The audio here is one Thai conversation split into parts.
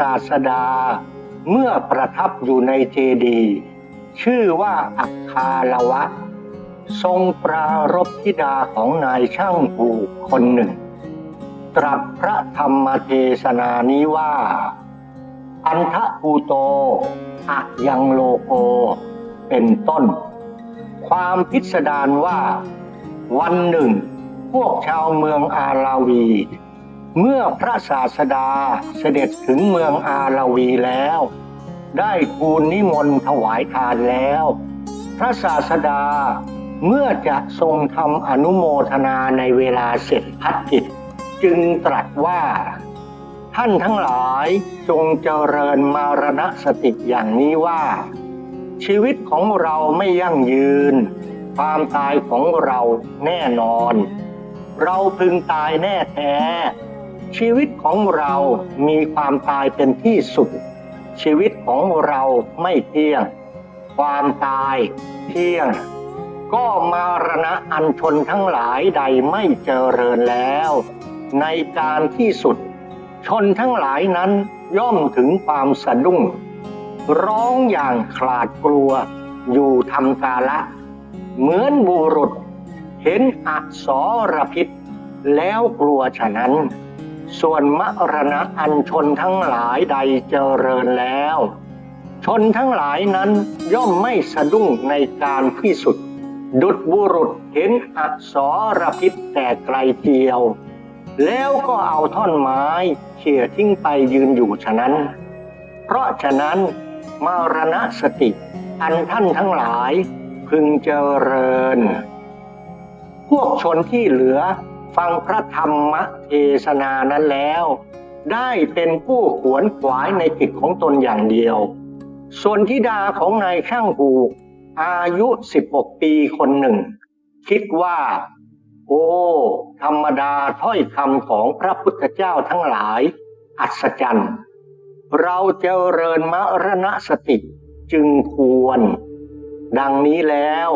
ศาสดา เมื่อประทับอยู่ในเจดี ชื่อว่าอัคคาลวะ ทรงปรารบธิดาของนายช่างผูกคนหนึ่ง ตรัสพระธรรมเทศนานี้ว่าอันทะภูโตอะยังโลโก เป็นต้น ความพิสดารว่า วันหนึ่ง พวกชาวเมืองอาลาวี เมื่อพระศาสดาเสด็จถึงเมืองอาลาวีแล้ว ได้ทูลนิมนต์ถวายทานแล้ว พระศาสดาเมื่อจะทรงทำอนุโมทนาในเวลาเสร็จพัดกิจ จึงตรัสว่า ท่านทั้งหลายจงเจริญมารณสติอย่างนี้ว่า ชีวิตของเราไม่ยั่งยืน ความตายของเราแน่นอน เราพึงตายแน่แท้ ชีวิตของเรามีความตายเป็นที่สุด ชีวิตของเราไม่เที่ยง ความตายเที่ยง ก็มารณะอันชนทั้งหลายใดไม่เจริญแล้ว ในการที่สุด ชนทั้งหลายนั้นย่อมถึงความสะดุ้ง ร้องอย่างขลาดกลัวอยู่ทำกาละ เหมือนบุรุษเห็นอักษรพิษแล้วกลัวฉะนั้น ส่วนมรณะอันชนทั้งหลายใดเจริญแล้ว ชนทั้งหลายนั้นย่อมไม่สะดุ้งในการที่สุดดุดบุรุษเห็นอักษรพิษแต่ไกลเจียว แล้วก็เอาท่อนไม้เขี่ยทิ้งไปยืนอยู่ฉะนั้น เพราะฉะนั้นมรณะสติอันท่านทั้งหลายพึงเจริญ พวกชนที่เหลือ ฟังพระธรรมเทศนานั้นแล้ว ได้เป็นผู้ขวนขวายในกิจของตนอย่างเดียว ส่วนธิดาของนายช่างผูกอายุ 16 ปีคนหนึ่ง คิดว่า โอ้ ธรรมดาถ้อยคำของพระพุทธเจ้าทั้งหลาย อัศจรรย์ เราเจริญมรณสติจึงควร ดังนี้แล้ว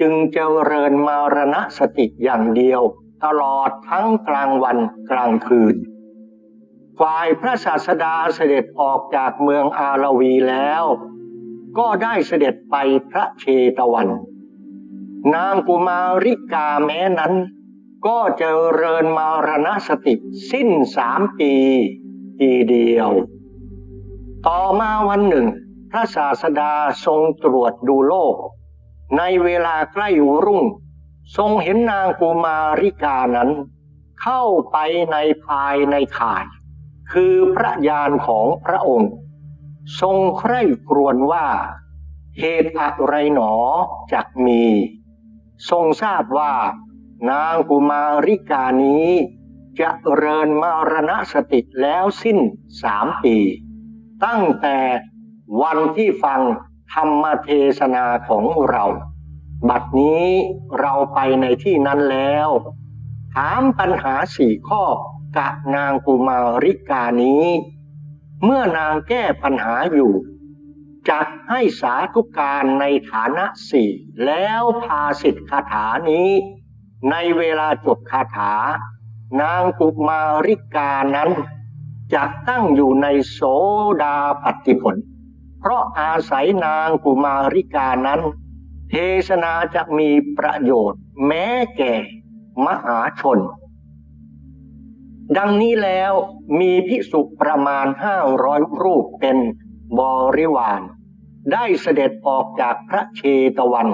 จึงเจริญมรณสติอย่างเดียว ตลอดทั้งกลางวันกลางคืน ฝ่ายพระศาสดาเสด็จออกจากเมืองอาลาวีแล้ว ก็ได้เสด็จไปพระเชตวัน นางกุมาริกาแม้นั้น ก็เจริญมารณสติสิ้นสามปีทีเดียว ต่อมาวันหนึ่ง พระศาสดาทรงตรวจดูโลก ในเวลาใกล้รุ่ง ทรงเห็นนางกุมาริกานั้น เข้าไปในภายในข่าย คือพระยานของพระองค์ ทรงใคร่ครวญว่า เหตุอะไรหนอจักมี ทรงทราบว่า นางกุมาริกานี้จะเริญมรณสติแล้วสิ้นสามปี ตั้งแต่วันที่ฟังธรรมเทศนาของเรา บัดนี้เราไปในที่นั้นแล้ว ถามปัญหาสี่ข้อกับนางกุมาริกานี้ เมื่อนางแก้ปัญหาอยู่จักให้สาธุการในฐานะสี่แล้วพาสิทธิคาถานี้ ในเวลาจบคาถา นางกุมาริกานั้นจะตั้งอยู่ในโสดาปฏิผล เพราะอาศัยนางกุมาริกานั้น เทศนาจะมีประโยชน์ แม้แก่มหาชน ดังนี้แล้วมีพิสุประมาณห้าร้อยรูปเป็นบริวาร ได้เสด็จออกจากพระเชตวัน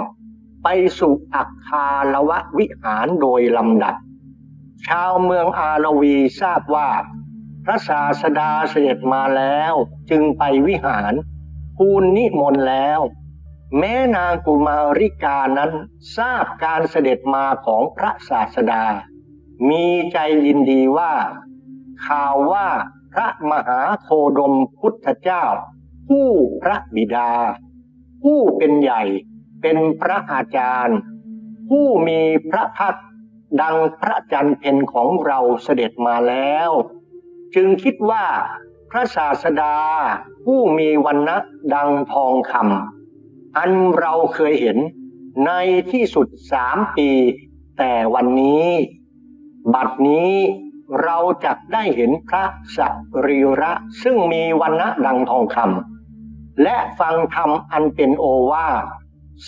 ไปสู่อัคคาลวะวิหารโดยลำดับ ชาวเมืองอาลวีทราบว่า พระศาสดาเสด็จมาแล้วจึงไปวิหาร คูลนิมนต์แล้ว แม้นางกุมาริกานั้นทราบการเสด็จมาของพระศาสดา มีใจยินดีว่า ข่าวว่าพระมหาโคดมพุทธเจ้า ผู้พระบิดา ผู้เป็นใหญ่เป็นพระอาจารย์ ผู้มีพระพักดังพระจันทร์เพ็ญของเราเสด็จมาแล้ว จึงคิดว่าพระศาสดาผู้มีวันนะดังทองคำ อันเราเคยเห็นในที่สุดสามปี แต่วันนี้ บัดนี้เราจะได้เห็นพระสรีระซึ่งมีวันณะดังทองคำและฟังธรรมอันเป็นโอวา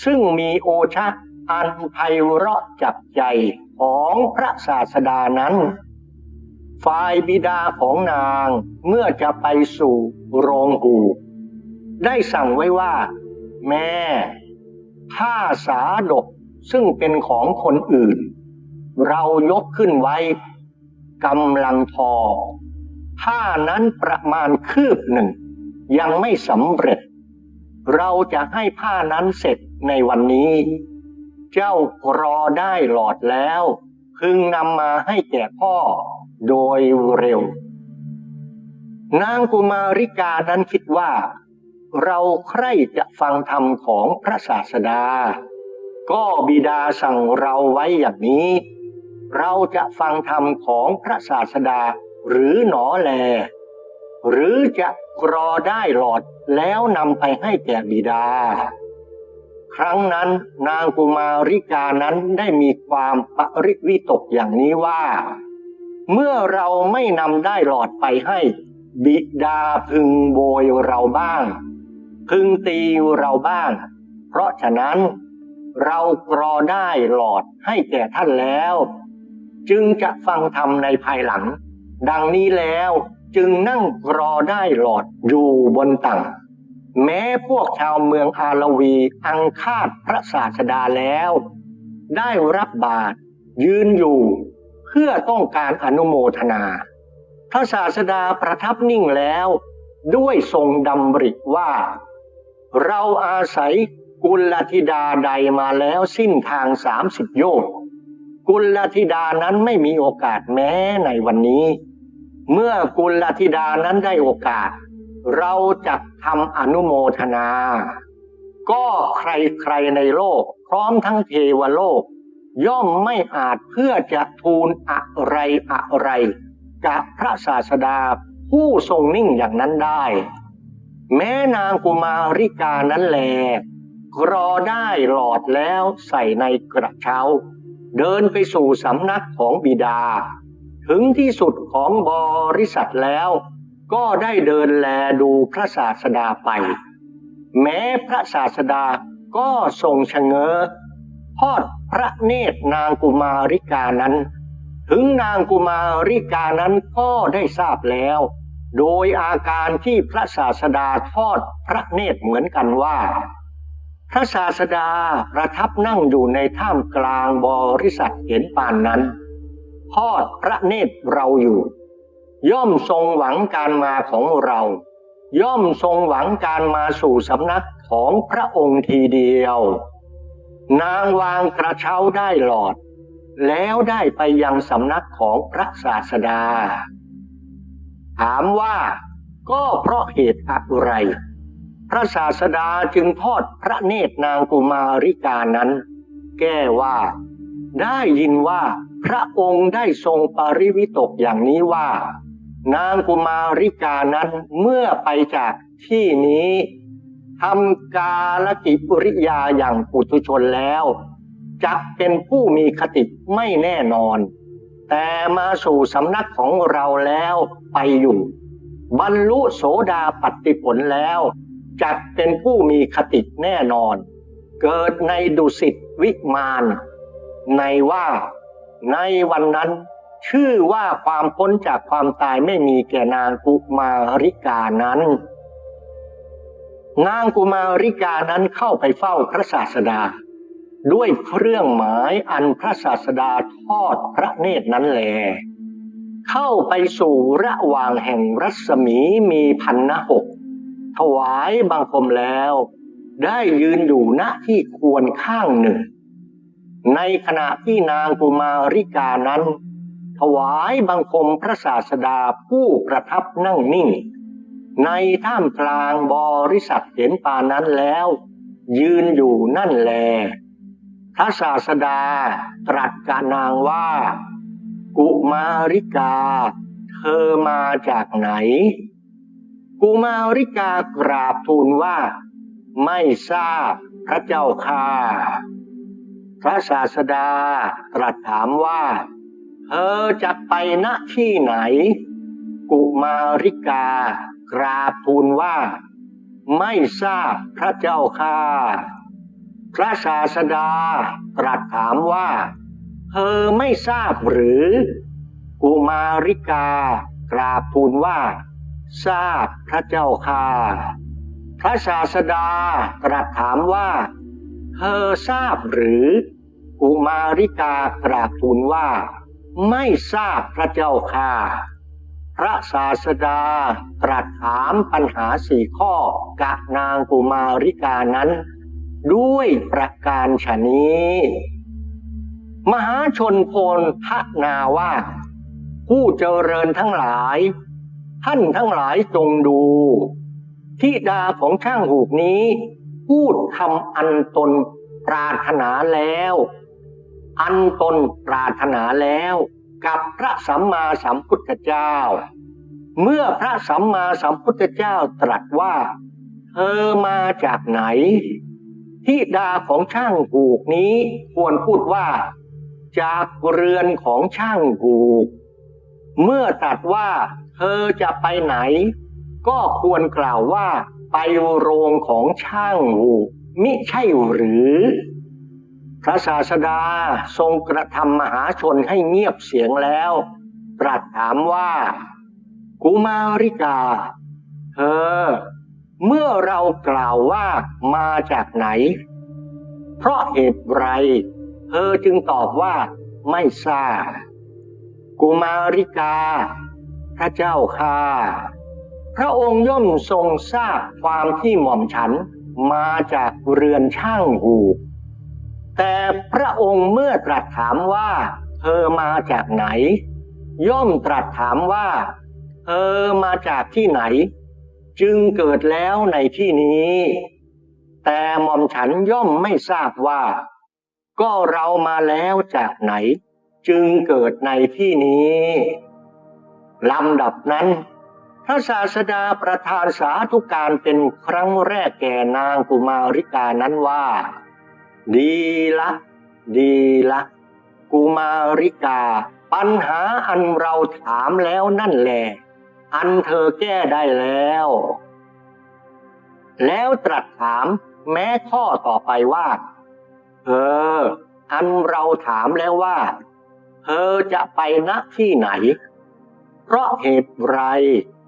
ซึ่งมีโอชะอันไพเราะจับใจของพระศาสดานั้น ฝ่ายบิดาของนางเมื่อจะไปสู่โรงหูได้สั่งไว้ว่า แม่ผ้าสาดกซึ่งเป็นของคนอื่น เรายกขึ้นไว้กำลังทอผ้านั้นประมาณคืบหนึ่ง ยังไม่สำเร็จ เราจะให้ผ้านั้นเสร็จในวันนี้ เจ้ารอได้หลอดแล้ว พึงนำมาให้แก่พ่อโดยเร็ว นางกุมาริกานั้นคิดว่า เราใคร่จะฟังธรรมของพระศาสดา ก็บิดาสั่งเราไว้อย่างนี้ เราจะฟังธรรมของพระศาสดาหรือหนอแล หรือจะกรอได้หลอดแล้วนำไปให้แก่บิดา ครั้งนั้นนางกุมาริกานั้นได้มีความปริวิตกอย่างนี้ว่า เมื่อเราไม่นำได้หลอดไปให้ บิดาพึงโบยเราบ้าง พึงตีเราบ้าง เพราะฉะนั้นเรากรอได้หลอดให้แก่ท่านแล้ว จึงจะฟังธรรมในภายหลัง ดังนี้แล้วจึงนั่งรอได้หลอดอยู่บนตังแม้พวกชาวเมืองอาลวีอังคาดพระศาสดาแล้ว ได้รับบาตรยืนอยู่ เพื่อต้องการอนุโมทนา พระศาสดาประทับนิ่งแล้ว ด้วยทรงดำริว่า เราอาศัยกุลธิดาใดมาแล้วสิ้นทางสามสิบโยชน์กุลธิดานั้นไม่มีโอกาสแม้ในวันนี้ เมื่อกุลธิดานั้นได้โอกาส เราจะทำอนุโมทนา ก็ใครๆในโลก พร้อมทั้งเทวโลก ย่อมไม่อาจเพื่อจะทูลอะไรอะไรกับพระศาสดาผู้ทรงนิ่งอย่างนั้นได้ แม้นางกุมาริกานั้นแล รอได้หลอดแล้วใส่ในกระเช้า เดินไปสู่สำนักของบิดา ถึงที่สุดของบริษัทแล้ว ก็ได้เดินแลดูพระศาสดาไป แม้พระศาสดาก็ทรงชะเง้อทอดพระเนตรนางกุมาริกานั้น ถึงนางกุมาริกานั้นก็ได้ทราบแล้ว โดยอาการที่พระศาสดาทอดพระเนตรเหมือนกันว่า พระศาสดาประทับนั่งอยู่ในท่ามกลางบริษัทเห็นปานนั้นทอดพระเนตรเราอยู่ ย่อมทรงหวังการมาของเรา ย่อมทรงหวังการมาสู่สำนักของพระองค์ทีเดียว นางวางกระเช้าได้หลอด แล้วได้ไปยังสำนักของพระศาสดา ถามว่าก็เพราะเหตุอะไร พระศาสดาจึงทอดพระเนตรนางกุมาริกานั้น แก้ว่า ได้ยินว่าพระองค์ได้ทรงปริวิตกอย่างนี้ว่า นางกุมาริกานั้นเมื่อไปจากที่นี้ทำกาลกิริยาอย่างปุถุชนแล้วจะเป็นผู้มีคติไม่แน่นอน แต่มาสู่สำนักของเราแล้วไปอยู่ บรรลุโสดาปัตติผลแล้วจะเป็นผู้มีคติแน่นอน เกิดในดุสิตวิมานในว่าในวันนั้นชื่อว่าความพ้นจากความตายไม่มีแก่นางกุมาริกานั้น นางกุมาริกานั้นเข้าไปเฝ้าพระศาสดา ด้วยเครื่องหมายอันพระศาสดาทอดพระเนตรนั้นแล เข้าไปสู่ระหว่างแห่งรัศมีมีพันนะหกถวายบังคมแล้ว ได้ยืนอยู่ณที่ควรข้างหนึ่ง ในขณะที่นางกุมาริกานั้น ถวายบังคมพระศาสดาผู้ประทับนั่งนิ่ง ในท่ามกลางบริษัทเห็นปานั้นแล้ว ยืนอยู่นั่นแล ระศาสดาตรัสกับนางว่า กุมาริกา เธอมาจากไหน กุมาริกากราบทูลว่า ไม่ทราบพระเจ้าค่ะพระศาสดาตรัสถามว่า เธเธอจะไปณที่ไหน กุมาริกากราบทูลว่า ไม่ทราบพระเจ้าค่ะ พระศาสดาตรัสถามว่า เธอไม่ทราบหรือ กุมาริกากราบทูลว่า ทราบพระเจ้าค่ะ พระศาสดาตรัสถามว่า เธอทราบหรือ กุมาริกากราบทูลว่า ไม่ทราบพระเจ้าค่ะ พระศาสดาตรัสถามปัญหาสี่ข้อกะนางกุมาริกานั้น ด้วยประการฉนี้ มหาชนโพลทนาว่าผู้เจริญทั้งหลาย ท่านทั้งหลายจงดูทิดาของช่างหูกนี้ พูดคำอันตนปรารถนาแล้ว อันตนปรารถนาแล้ว กับพระสัมมาสัมพุทธเจ้า เมื่อพระสัมมาสัมพุทธเจ้าตรัสว่า เธอมาจากไหน ทิดาของช่างหูกนี้ควรพูดว่า จากเรือนของช่างหูก เมื่อตรัสว่าเธอจะไปไหน ก็ควรกล่าวว่า ไปโรงของช่างหูกมิใช่หรือ พระศาสดาทรงกระทำมหาชนให้เงียบเสียงแล้วตรัสถามว่า กุมาริกา เธอ เมื่อเรากล่าวว่ามาจากไหน เพราะเหตุไร เธอจึงตอบว่าไม่ทราบกุมาริกา พระเจ้าค่ะพระองค์ย่อมทรงทราบความที่หม่อมฉันมาจากเรือนช่างหูแต่พระองค์เมื่อตรัสถามว่า เธอมาจากไหน ย่อมตรัสถามว่า เธอมาจากที่ไหน จึงเกิดแล้วในที่นี้ แต่หม่อมฉันย่อมไม่ทราบว่า ก็เรามาแล้วจากไหน จึงเกิดในที่นี้ลำดับนั้น พระศาสดาประทานสาธุการเป็นครั้งแรกแก่นางกุมาริกานั้นว่า ดีละ ดีละ กุมาริกา ปัญหาอันเราถามแล้วนั่นแหละ อันเธอแก้ได้แล้ว แล้วตรัสถามแม้ข้อต่อไปว่าเธออันเราถามแล้วว่า เธอจะไปณที่ไหน เพราะเหตุไร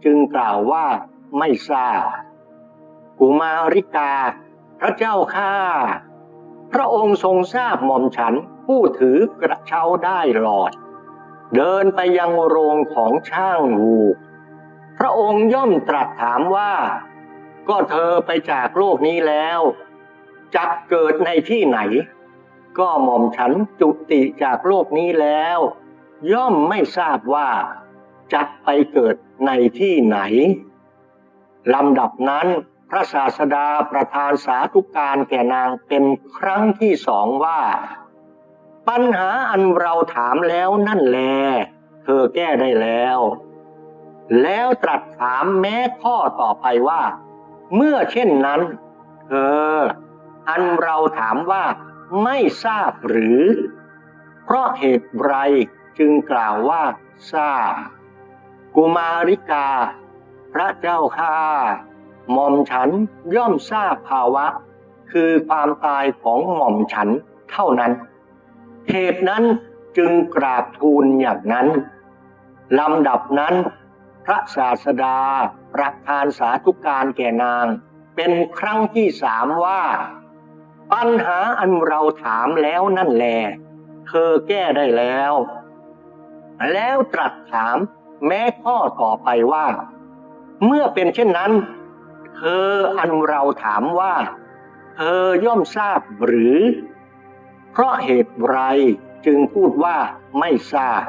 จึงกล่าวว่าไม่ทราบกุมาริกา พระเจ้าข้าพระองค์ทรงทราบหม่อมฉันผู้ถือกระเช้าได้หลอด เดินไปยังโรงของช่างหูก ระองค์ย่อมตรัสถามว่า ก็เธอไปจากโลกนี้แล้วจักเกิดในที่ไหน ก็หม่อมฉันจุติจากโลกนี้แล้ว ย่อมไม่ทราบว่าจักไปเกิดในที่ไหนลำดับนั้นพระศาสดาประทานสาธุการแก่นางเป็นครั้งที่สองว่า ปัญหาอันเราถามแล้วนั่นแล เธอแก้ได้แล้ว แล้วตรัสถามแม้ข้อต่อไปว่า เมื่อเช่นนั้น เธอ อันเราถามว่าไม่ทราบหรือ เพราะเหตุไรจึงกล่าวว่า ทราบ กุมาริกา พระเจ้าข้าหม่อมฉันย่อมทราบภาวะ คือความตายของหม่อมฉันเท่านั้น เหตุนั้นจึงกราบทูลอย่างนั้นลำดับนั้น พระศาสดา ประทานสาธุการแก่นาง เป็นครั้งที่สามว่า ปัญหาอันเราถามแล้วนั่นแหละเธอแก้ได้แล้ว แล้วตรัสถามแม้ข้อต่อไปว่า เมื่อเป็นเช่นนั้น เธออันเราถามว่า เธอย่อมทราบหรือ เพราะเหตุไรจึงพูดว่าไม่ทราบ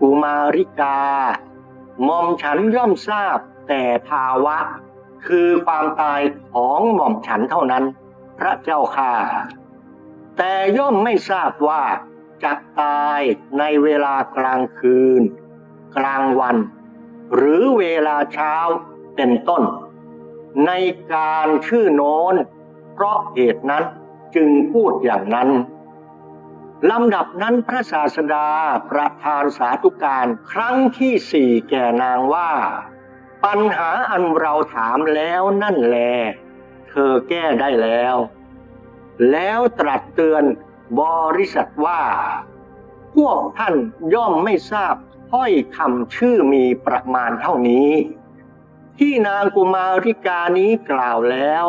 กุมาริกา หม่อมฉันย่อมทราบแต่ภาวะ คือความตายของหม่อมฉันเท่านั้น พระเจ้าค่ะ แต่ย่อมไม่ทราบว่าจะตายในเวลากลางคืน กลางวัน หรือเวลาเช้าเป็นต้น ในการชื่อโน้น เพราะเหตุนั้นจึงพูดอย่างนั้น ลำดับนั้นพระศาสดาประทานสาธุการครั้งที่สี่แก่นางว่า ปัญหาอันเราถามแล้วนั่นแล เธอแก้ได้แล้ว แล้วตรัสเตือนบริษัทว่า พวกท่านย่อมไม่ทราบถ้อยคำชื่อมีประมาณเท่านี้ ที่นางกุมาริกานี้กล่าวแล้ว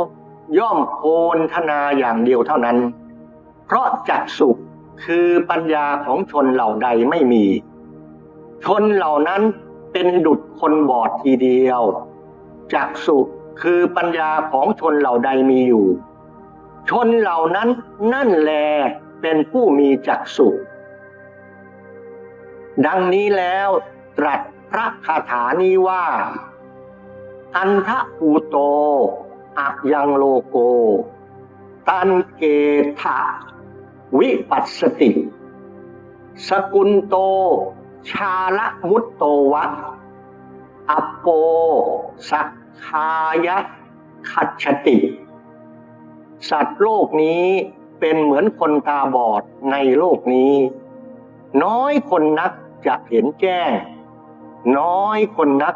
ย่อมโอนธนาอย่างเดียวเท่านั้น เพราะจักสุข คือปัญญาของชนเหล่าใดไม่มี ชนเหล่านั้นเป็นดุจคนบอดทีเดียวจักสุคือปัญญาของชนเหล่าใดมีอยู่ ชนเหล่านั้นนั่นแลเป็นผู้มีจักสุดังนี้แล้วตรัสพระคาถานี้ว่า อันทะปูโตอะยังโลโก ตันเกถะ วิปัสสติ สกุลโต ชาละมุตโตวะ อโป สักคายะขัดชติ สัตว์โลกนี้เป็นเหมือนคนตาบอดในโลกนี้ น้อยคนนักจะเห็นแจ้ง น้อยคนนัก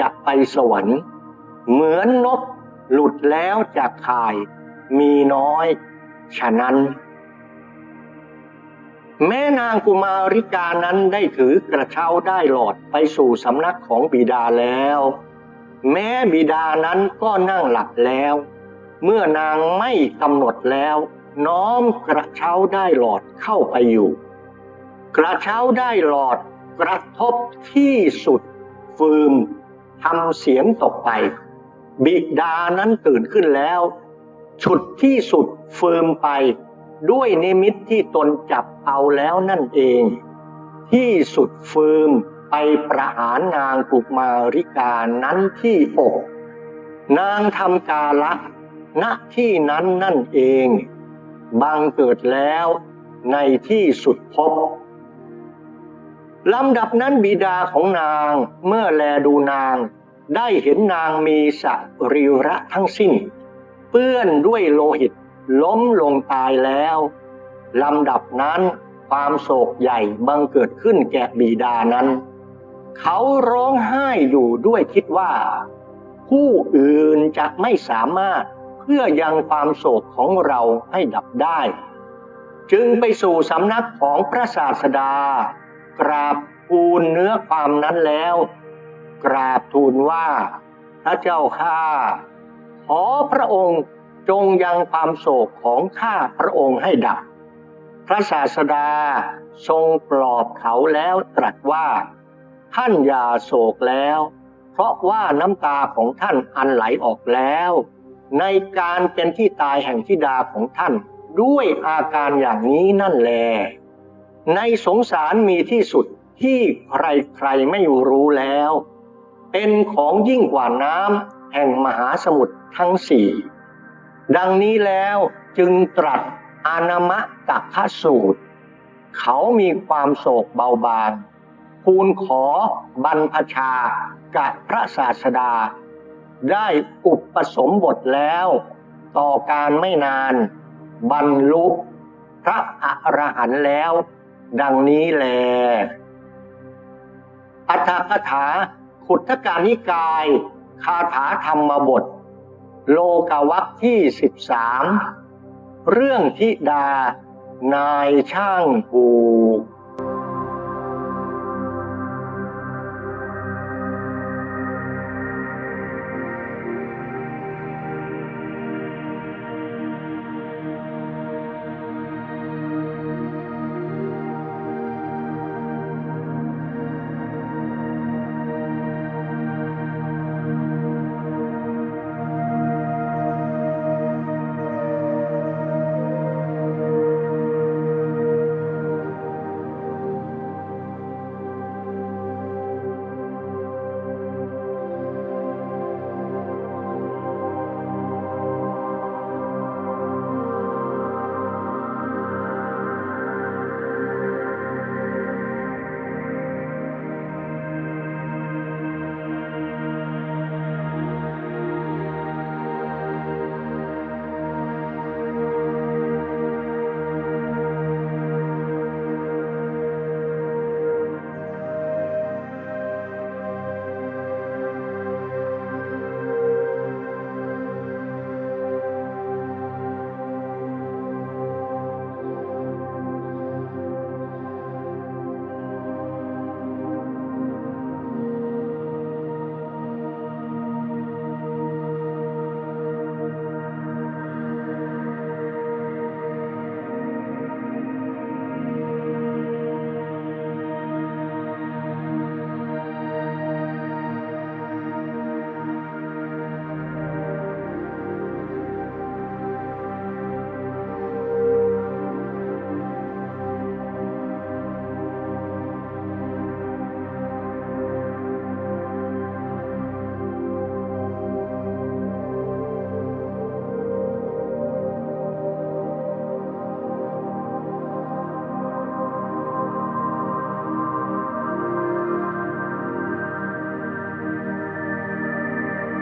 จะไปสวรรค์ เหมือนนกหลุดแล้วจากข่าย มีน้อย ฉะนั้น แม่นางกุมาริกานั้นได้ถือกระเช้าได้หลอดไปสู่สำนักของบิดาแล้ว แม้บิดานั้นก็นั่งหลับแล้ว เมื่อนางไม่กำหนดแล้ว น้อมกระเช้าได้หลอดเข้าไปอยู่ กระเช้าได้หลอดกระทบที่สุด ฟืมทำเสียงตกไป บิดานั้นตื่นขึ้นแล้ว ฉุดที่สุดฟืมไป ด้วยนิมิตที่ตนจับเอาแล้วนั่นเอง ที่สุดฟืมไปประหารนางกุมาริกานั้นที่อกนางทำกาละณที่นั้นนั่นเอง บังเกิดแล้วในที่สุดพบลำดับนั้นบิดาของนางเมื่อแลดูนาง ได้เห็นนางมีสรีระทั้งสิ้น เปื้อนด้วยโลหิต ล้มลงตายแล้วลำดับนั้นความโศกใหญ่บังเกิดขึ้นแก่บิดานั้น เขาร้องไห้อยู่ด้วยคิดว่า ผู้อื่นจะไม่สามารถเพื่อยังความโศกของเราให้ดับได้ จึงไปสู่สำนักของพระศาสดา กราบทูลเนื้อความนั้นแล้ว กราบทูลว่าพระเจ้าข้าขอพระองค์ จงยังความโศกของข้าพระองค์ให้ดับ พระศาสดาทรงปลอบเขาแล้วตรัสว่า ท่านอย่าโศกแล้ว เพราะว่าน้ำตาของท่านอันไหลออกแล้ว ในการเป็นที่ตายแห่งธิดาของท่านด้วยอาการอย่างนี้นั่นแล ในสงสารมีที่สุดที่ใครๆไม่รู้แล้ว เป็นของยิ่งกว่าน้ำแห่งมหาสมุทรทั้งสี่ ดังนี้แล้วจึงตรัสอานามะตักขสูตร เขามีความโศกเบาบางทูลขอบรรพชากับพระศาสดา ได้อุปสมบทแล้ว ต่อการไม่นาน บรรลุพระอรหันต์แล้ว ดังนี้แลอัฏฐกถาขุทธกานิกาย คาถาธรรมบท โลกาวัคที่สิบสามเรื่องธิดานายช่างผูก